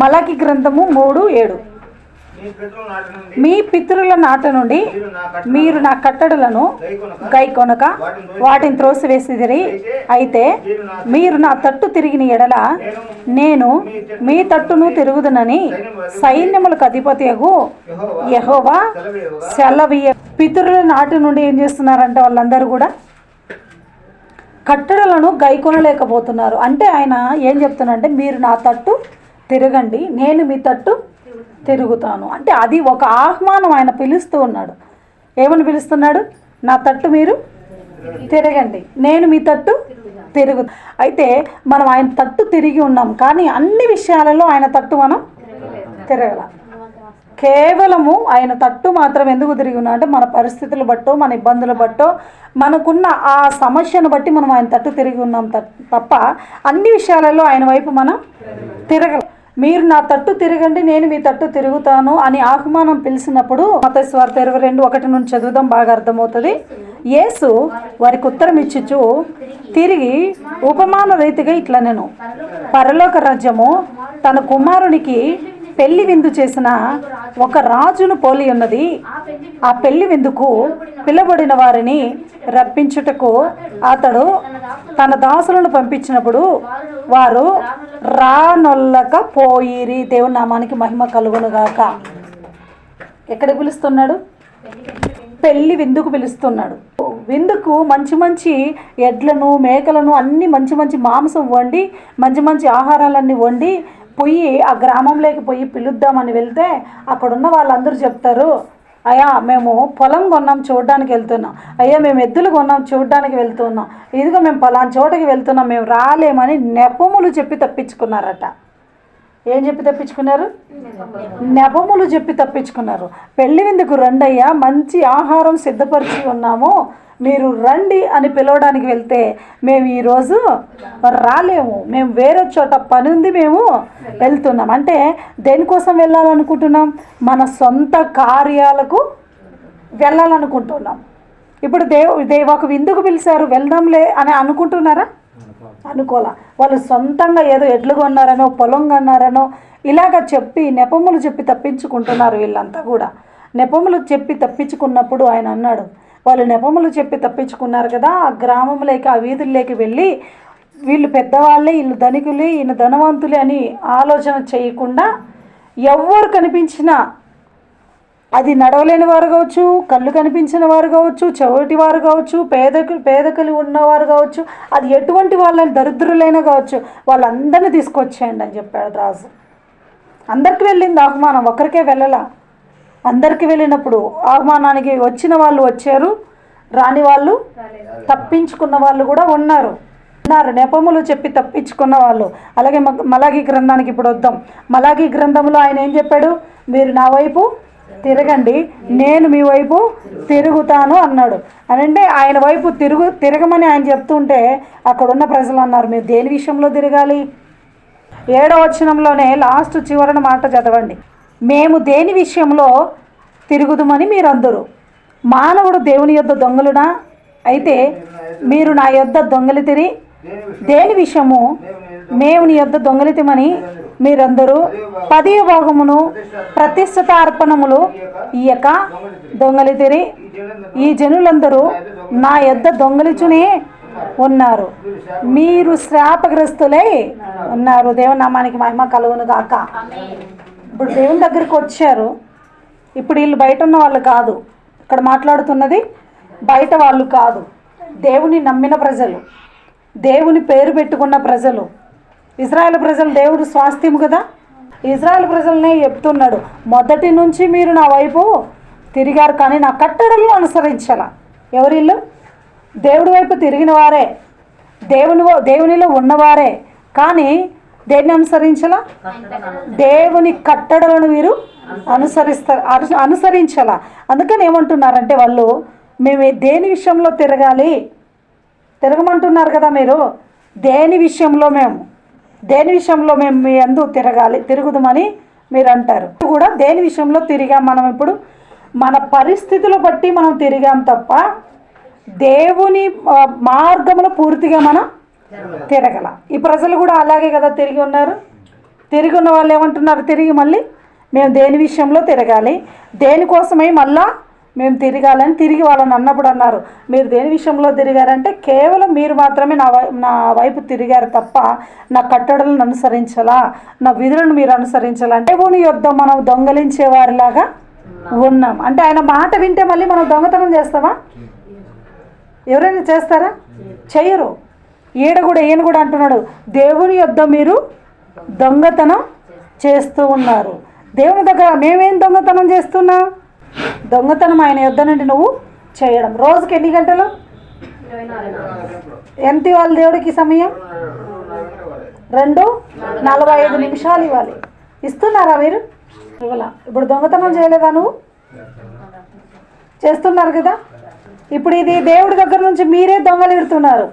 మలకి గ్రంథము మూడు ఏడు. మీ పితరుల నాట నుండి మీరు నా కట్టడలను గైకొనక గైకొనక వాటిని త్రోసివేసిదిరి. అయితే మీరు నా తట్టు తిరిగిన ఎడల నేను మీ తట్టును తిరుగుదునని సైన్యములకు అధిపతియగు యహోవా సెలవీయ. పితరుల నాటి నుండి ఏం చేస్తున్నారంటే వాళ్ళందరూ కూడా? కట్టడలను గైకొనలేకపోతున్నారు. అంటే ఆయన ఏం చెప్తున్నారంటే మీరు నా తట్టు తిరగండి నేను మీ తట్టు తిరుగుతాను. అంటే అది ఒక ఆహ్వానం ఆయన పిలుస్తూ ఉన్నాడు. ఏమని పిలుస్తున్నాడు? నా తట్టు మీరు తిరగండి నేను మీ తట్టు తిరుగు అయితే మనం ఆయన తట్టు తిరిగి ఉన్నాం కానీ అన్ని విషయాలలో ఆయన తట్టు మనం తిరగల. కేవలము ఆయన తట్టు మాత్రం ఎందుకు తిరిగి ఉన్నా? అంటే మన పరిస్థితులు బట్టో మన ఇబ్బందులు బట్టో మనకున్న ఆ సమస్యను బట్టి మనం ఆయన తట్టు తిరిగి ఉన్నాం తప్ప అన్ని విషయాలలో ఆయన వైపు మనం తిరగలం. మీరు నా తట్టు తిరగండి నేను మీ తట్టు తిరుగుతాను అని ఆహ్వానం పిలిచినప్పుడు మతస్వార్థ ఇరవై రెండు ఒకటి నుండి చదువుదాం బాగా అర్థమవుతుంది. యేసు వారికి ఉత్తరం ఇచ్చుచు తిరిగి ఉపమాన రీతిగా ఇట్లా నేను పరలోక రాజ్యము తన కుమారునికి పెళ్ళి విందు చేసిన ఒక రాజును పోలి ఉన్నది. ఆ పెళ్ళి విందుకు పిలబడిన వారిని రప్పించుటకు అతడు తన దాసులను పంపించినప్పుడు వారు రానొల్లక పోయిరి. దేవుని నామానికి మహిమ కలుగునుగాక. ఎక్కడ పిలుస్తున్నాడు? పెళ్ళి విందుకు పిలుస్తున్నాడు. విందుకు మంచి మంచి ఎడ్లను మేకలను అన్ని మంచి మంచి మాంసం వండి మంచి మంచి ఆహారాలన్నీ వండి పోయి ఆ గ్రామంలోకి పోయి పిలుద్దామని వెళ్తే అక్కడున్న వాళ్ళందరూ చెప్తారు అయ్యా మేము పొలం కొన్నాం చూడడానికి వెళ్తున్నాం. అయ్యా మేము ఎద్దులు కొన్నాం చూడడానికి వెళ్తున్నాం. ఇదిగో మేము పలానా చోటకి వెళ్తున్నాం. మేము రాలేమని నెపములు చెప్పి తప్పించుకున్నారట. ఏం చెప్పి తప్పించుకున్నారు? నెపములు చెప్పి తప్పించుకున్నారు. పెళ్ళి విందుకు రండయ్యా మంచి ఆహారం సిద్ధపరిచి ఉన్నాము. మీరు రండి అని పిలవడానికి వెళ్తే మేము ఈరోజు రాలేము. మేము వేరే చోట పని ఉంది మేము వెళ్తున్నాం. అంటే దేనికోసం వెళ్ళాలనుకుంటున్నాం? మన సొంత కార్యాలకు వెళ్ళాలనుకుంటున్నాం. ఇప్పుడు దేవు దేవాకు విందుకు పిలిచారు వెళ్దాంలే అని అనుకుంటున్నారా? అనుకోలే వాళ్ళు సొంతంగా ఏదో ఎడ్లు కొన్నారనో పొలం కొన్నారనో ఇలాగ చెప్పి నెపములు చెప్పి తప్పించుకుంటున్నారు వీళ్ళంతా కూడా. నెపములు చెప్పి తప్పించుకున్నప్పుడు ఆయన అన్నాడు వాళ్ళు నెపములు చెప్పి తప్పించుకున్నారు కదా ఆ గ్రామంలోకి ఆ వీధుల్లోకి వెళ్ళి వీళ్ళు పెద్దవాళ్ళే వీళ్ళు ధనికులే ఈయన ధనవంతులే అని ఆలోచన చేయకుండా ఎవరు కనిపించినా అది నడవలేని వారు కావచ్చు కళ్ళు కనిపించిన వారు కావచ్చు చెవిటి వారు కావచ్చు పేదకు పేదకలు ఉన్నవారు కావచ్చు అది ఎటువంటి వాళ్ళని దరిద్రులైనా కావచ్చు వాళ్ళందరినీ తీసుకొచ్చేయండి అని చెప్పాడు రాజు అందరికి వెళ్ళింది ఆహ్వానం ఒకరికే వెళ్ళలా. అందరికి వెళ్ళినప్పుడు ఆహ్వానానికి వచ్చిన వాళ్ళు వచ్చారు రాని వాళ్ళు తప్పించుకున్న వాళ్ళు కూడా ఉన్నారు. ఉన్నారు నెపములు చెప్పి తప్పించుకున్న వాళ్ళు. అలాగే మ- మలాగి గ్రంథానికి ఇప్పుడు వద్దాం. మలాగి గ్రంథంలో ఆయన ఏం చెప్పాడు? మీరు నా వైపు తిరగండి నేను మీ వైపు తిరుగుతాను అన్నాడు. అనంటే ఆయన వైపు తిరుగు తిరగమని ఆయన చెప్తుంటే అక్కడున్న ప్రజలు అన్నారు మీరు దేని విషయంలో తిరగాలి? ఏడవ వచనంలోనే లాస్ట్ చివరన మాట చదవండి. మేము దేని విషయంలో తిరుగుదుమని మీరందరూ. మానవుడు దేవుని యొద్ద దొంగలునా? అయితే మీరు నా యొద్ద తిరిగి దేని విషయము మేము నీ యొద్ద దొంగలితమని మీరందరూ పది భాగమును ప్రతిష్ఠిత అర్పణములు ఇయ్యక దొంగలితిరి. ఈ జనులందరూ నా యొద్ద దొంగలిచునే ఉన్నారు. మీరు శ్రాపగ్రస్తులై ఉన్నారు. దేవనామానికి మహిమ కలుగును గాక. ఇప్పుడు దేవుని దగ్గరికి వచ్చారు. ఇప్పుడు వీళ్ళు బయట ఉన్న వాళ్ళు కాదు. ఇక్కడ మాట్లాడుతున్నది బయట వాళ్ళు కాదు. దేవుని నమ్మిన ప్రజలు. దేవుని పేరు పెట్టుకున్న ప్రజలు. ఇజ్రాయెల్ ప్రజలు దేవుడు స్వాస్థ్యం కదా? ఇజ్రాయెల్ ప్రజలనే చెప్తున్నాడు మొదటి నుంచి మీరు నా వైపు తిరిగారు కానీ నా కట్టడలను అనుసరించాల. ఎవరిల్లు దేవుడి వైపు తిరిగిన వారే దేవుని దేవునిలో ఉన్నవారే. కానీ దేన్ని అనుసరించాలా? దేవుని కట్టడలను వీరు అనుసరిస్తారు అనుసరించాల అనుసరించాలా. అందుకని ఏమంటున్నారంటే వాళ్ళు మేము దేని విషయంలో తిరగాలి? తిరగమంటున్నారు కదా మీరు? దేని విషయంలో మేము? దేని విషయంలో మేము మీ అందు తిరగాలి తిరుగుదామని మీరు అంటారు కూడా దేని విషయంలో తిరిగాం మనం ఇప్పుడు? మన పరిస్థితులు బట్టి మనం తిరిగాం తప్ప దేవుని మార్గంలో పూర్తిగా మనం తిరగల. ఈ ప్రజలు కూడా అలాగే కదా తిరిగి ఉన్నారు. తిరిగి ఉన్న వాళ్ళు ఏమంటున్నారు? తిరిగి మళ్ళీ మేము దేని విషయంలో తిరగాలి? దేనికోసమై మళ్ళా మేము తిరగాలని తిరిగి వాళ్ళని అన్నప్పుడు అన్నారు. మీరు దేని విషయంలో తిరిగారంటే కేవలం మీరు మాత్రమే నా వై నా వైపు తిరిగారు తప్ప నా కట్టడలను అనుసరించాలా నా విధులను మీరు అనుసరించాలా. అంటే దేవుని యొద్ద మనం దొంగలించే వారిలాగా ఉన్నాం. అంటే ఆయన మాట వింటే మళ్ళీ మనం దొంగతనం చేస్తామా? ఎవరైనా చేస్తారా? చెయ్యరు ఈడ కూడా ఈయన కూడా అంటున్నాడు దేవుని యొద్ద మీరు దొంగతనం చేస్తూ ఉన్నారు. దేవుని దగ్గర మేమేం దొంగతనం చేస్తున్నాం? దొంగతనం ఆయన యొద్ద నుండి నువ్వు చేయడం. రోజుకి ఎన్ని గంటలు? ఎంత ఇవ్వాలి దేవుడికి సమయం? రెండు? నలభై ఐదు నిమిషాలు ఇవ్వాలి. ఇస్తున్నారా మీరు? ఇవ్వాల? ఇప్పుడు దొంగతనం చేయలేదా నువ్వు? చేస్తున్నారు కదా? ఇప్పుడు ఇది దేవుడి దగ్గర నుంచి మీరే దొంగలు ఇడుతున్నారు.